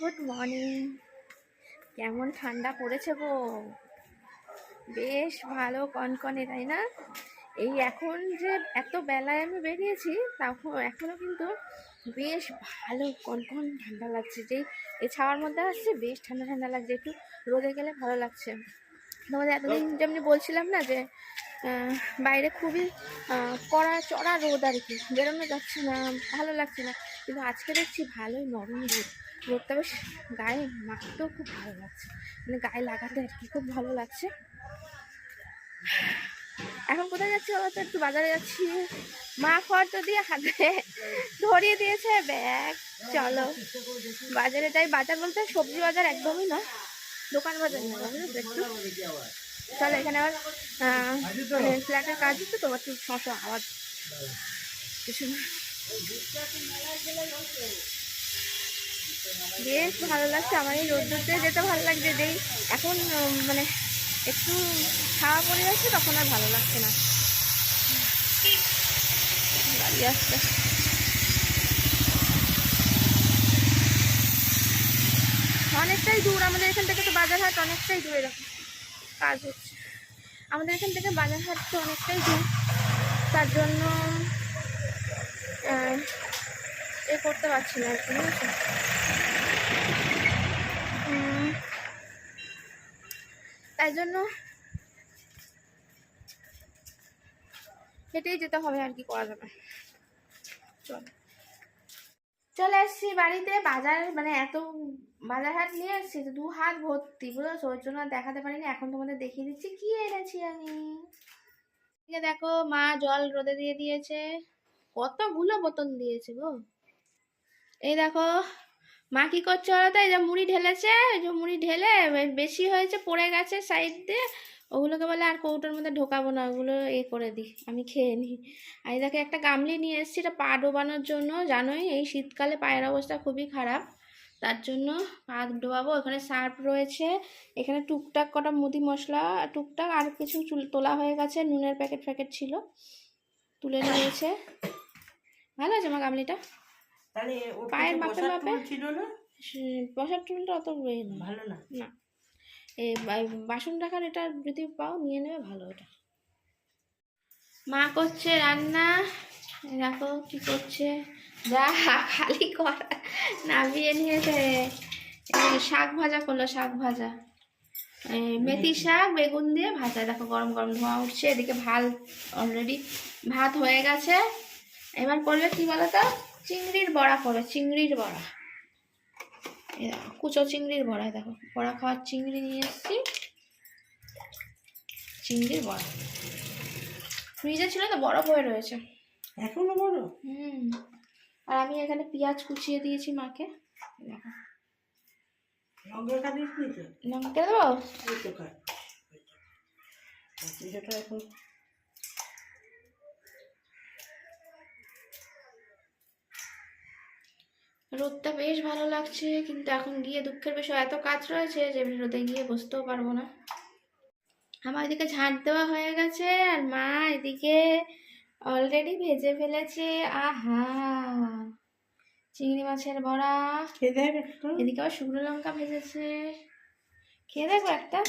Good morning কেমন ঠান্ডা পড়েছে গো? বেশ ভালো কনকনে তাই না? এই এখন যে এত বেলায় আমি বেরিয়েছি তখন এখনও কিন্তু বেশ ভালো কনকন ঠান্ডা লাগছে। যেই এই ছাওয়ার মধ্যে আসছে বেশ ঠান্ডা ঠান্ডা লাগছে। একটু রোদে গেলে ভালো লাগছে। তোমাদের এতদিন যেমনি বলছিলাম না যে বাইরে খুবই কড়া চড়া রোদ আর কি। বেরোনো যাচ্ছে না, ভালো লাগছে না। কিন্তু আজকে দেখছি ভালোই নরম রোদ। রোদটা বেশ গায়ে মাখতেও খুব ভালো লাগছে। মানে গায়ে লাগাতে আর কি খুব ভালো লাগছে। এখন কোথায় যাচ্ছি বলো তো? একটু বাজারে যাচ্ছি। মা খড় তো দিয়ে হাতে ধরিয়ে দিয়েছে ব্যাগ। চলো। বাজারে যাই। বাজার বলতে সবজি বাজার একদমই না দোকান বাজার না একটু চলো এখানে আবার মানে ফ্ল্যাটের কাজ হচ্ছে তো একটু সমস্যা আওয়াজ কিছু না। বেশ ভালো লাগছে, আমার এই রোদ্দুরতে যেতে ভালো লাগছে, যেই এখন মানে একটু ছাওয়া পড়ে যাচ্ছে তখন আর ভালো লাগছে না। গাড়ি আসছে অনেকটাই দূর, আমাদের এখান থেকে তো বাজার হাট অনেকটাই দূর এরকম। কাজ হচ্ছে। আমাদের এখান থেকে বাজার হাট তো অনেকটাই দূর। তার জন্য এ করতে পারছি না আর কি তাই জন্য হেঁটেই যেতে হবে আর কি, করা যাবে। চল। চলে এসছি বাড়িতে, বাজার মানে এত বাজার হাট নিয়ে এসছি দু হাত ভর্তি, বুঝেছ? ওই জন্য দেখাতে পারিনি, এখন তোমাদের দেখিয়ে দিচ্ছি কি এনেছি আমি। দেখো, মা জল রোদে দিয়ে দিয়েছে। কতগুলো বোতল দিয়েছে গো। এই দেখো, মা কি করছে বলো তো? এই যে মুড়ি ঢেলেছে যে মুড়ি ঢেলে বেশি হয়েছে, পড়ে গেছে সাইড দিয়ে। ওগুলোকে বলে আর কৌটোর মধ্যে ঢোকাবো না ওগুলো এ করে দিই আমি খেয়ে নিই। আর দেখো একটা গামলি নিয়ে এসেছি এটা পা ডোবানোর জন্য জানোই এই শীতকালে পায়ের অবস্থা খুবই খারাপ তার জন্য পা ডোবাবো। এখানে সার্ফ রয়েছে এখানে টুকটাক কটা মুদি মশলা টুকটাক আর কিছু চুল- তোলা হয়ে গেছে নুনের প্যাকেট ফ্যাকেট ছিল তুলে নিয়েছে। ভালো আছে আমার গামলিটা? পায়ের মাপে? মাপে? ছিল না? সে- বসার টুলটা অত এ ভালো না? না। বাসন রাখার এটা যদি পাও, নিয়ে নেবে, ভালো এটা মা করছে রান্না। দেখো কি করছে। যা, খালি করা, নামিয়ে নিয়েছে। শাক ভাজা করল, শাক ভাজা। মেথি শাক, বেগুন দিয়ে ভাজা। দেখো গরম গরম ধোঁয়া উঠছে, এদিকে ভাত অলরেডি ভাত হয়ে গেছে। এবার করবে কি বলো তো চিংড়ির বড়া করবে, চিংড়ির বড়া। কুচো চিংড়ির বড়া দেখো বড়া খাওয়ার চিংড়ি নিয়ে এসেছি। চিংড়ির বড়া। ফ্রিজে ছিল তো বরফ হয়ে রয়েছে। এখনও বড়? হুম। আর আমি এখানে পেঁয়াজ কুচিয়ে দিয়েছি মাকে। দেখো। লঙ্কা দেবো? এখন রোদটা বেশ ভালো লাগছে কিন্তু এখন গিয়ে দুঃখের বিষয় এত কাজ রয়েছে যে আমি রোদে গিয়ে বসতেও পারব না। আমার এদিকে ঝাঁট দেওয়া হয়ে গেছে আর মা এদিকে অলরেডি ভেজে ফেলেছে। আহা! চিংড়ি মাছের বড়া। এদিকে আবার শুকনো লঙ্কা ভেজেছে। খেয়ে দেখো একটা।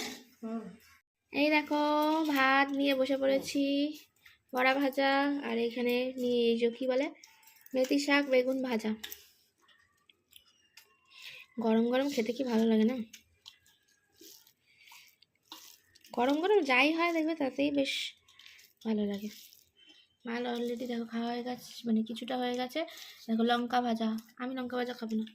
এই দেখো ভাত নিয়ে বসে পড়েছি বড়া ভাজা আর এখানে নিয়ে এই যে কি বলে মেথি শাক বেগুন ভাজা। গরম গরম খেতে কি ভালো লাগে না? গরম গরম যাই হয় দেখবে তাতেই বেশ ভালো লাগে। মাল অলরেডি দেখো খাওয়া হয়ে গেছে মানে কিছুটা হয়ে গেছে। দেখো লঙ্কা ভাজা, আমি লঙ্কা ভাজা খাব না।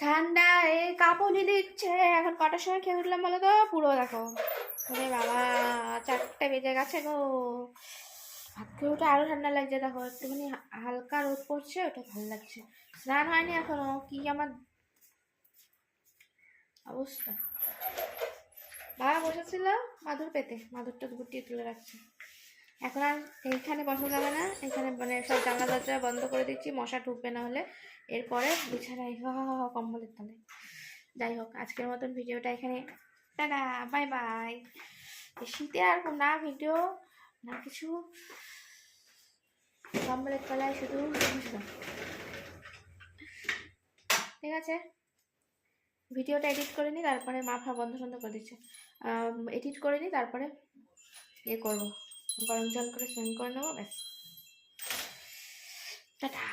ঠান্ডা এ কাঁপুনি দিচ্ছে, এখন কটার সময় খেয়ে উঠলাম বলো তো? পুরো দেখো। বাবা, চারটে বেজে গেছে গো। ভাত খেয়ে উঠে আরও ঠান্ডা লাগছে, দেখো একটুখানি হালকা রোদ পড়ছে, ওটা ভালো লাগছে। স্নান হয়নি এখনও, কি আমার অবস্থা। বাবা বসেছিল মাদুর পেতে, মাদুরটা গুটিয়ে তুলে রাখছে। এখন আর এইখানে বসা যাবে না, এখানে মানে সব জানলা দরজা বন্ধ করে দিচ্ছি, মশা ঢুকবে না হলে। এরপরে বিছানায়, হ কম্বলের তলে। যাই হোক, আজকের মতন ভিডিওটা এখানে, টাটা, বাই বাই। শীতে আর না ভিডিও না, কিছু কম্বলের তলায় শুধু ঠিক আছে? ভিডিওটা এডিট করে নিই তারপরে মাফা বন্ধ সন্ধ করে দিচ্ছে। এডিট করে নিই তারপরে ইয়ে করব। গরম জল করে স্নান করে নেব, ব্যাস। টাটা।